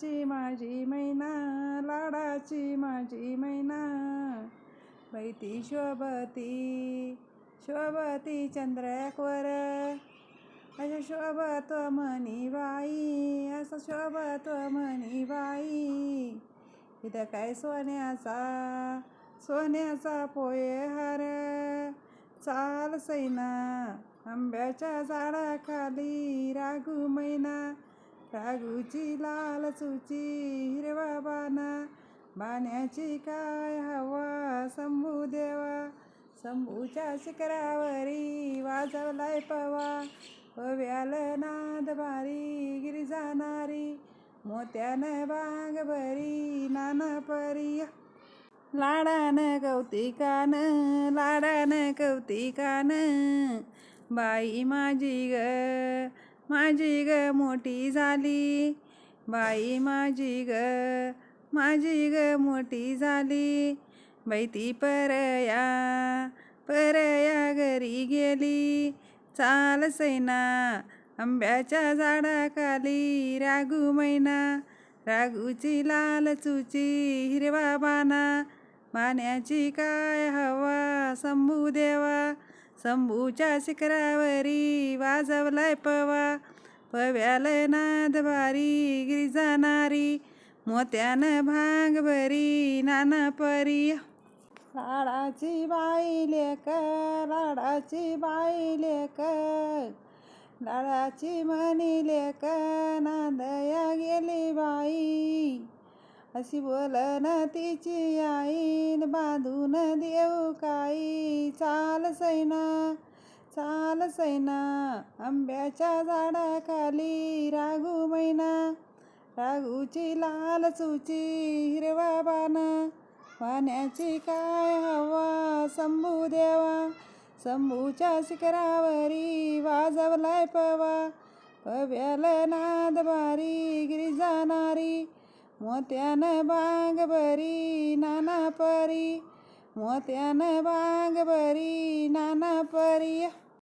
लाडाची माझी मैना लाडाची माझी मैना. बैती शोभती शोभती चंद्रकवर असं शोभत म्हणी बाई असं शोभत म्हणी बाई. इथं काय सोन्याचा सोन्याचा पोये हर चाल सैना आंब्याच्या झाडाखाली रागू मैना. रागूची लाल चुची हिरवा बाना बाण्याची काय हवा शंभू देवा शंभूच्या शिखरावरी वाजवलाय पवा. पव्याल नाद भारी गिरी जाणारी मोत्यानं बाग भरी नाना परी. लाडानं कौतिकानं लाडानं कौतिकानं बाई माझी ग माझी ग मोठी झाली. बाई माझी ग माझी ग मोठी झाली. बैती ती परया परया घरी गेली. चाल सैना आंब्याच्या झाडाखाली रागू मैना. रागूची लाल चुची हिरवा बाना. पाण्याची काय हवा शंभू देवा. शंभूच्या शिखरावरी वाजवलाय पवा. पव्याल नाद भारी गिरी जाणारी मोत्यानं भांग भरी नाना परी. लाडाची बाई लेक लाडाची बाई लेक लाडाची म्हणी लेक नांदया गेली बाई. अशी बोलन तिची आईन बांधून देऊ काही. चाल सैना चाल सैना आंब्याच्या झाडाखाली रागू मैना. रागूची लाल चुची हिरवा बाना पाण्याची काय हवा शंभू देवा. शंभूच्या शिखरावरी वाजवलाय पवा. पव्याल नाद भारी गिरी जाणारी मोत्यानं बांग बरी नाना परी. मोत्यानं बांग बरी नाना परी.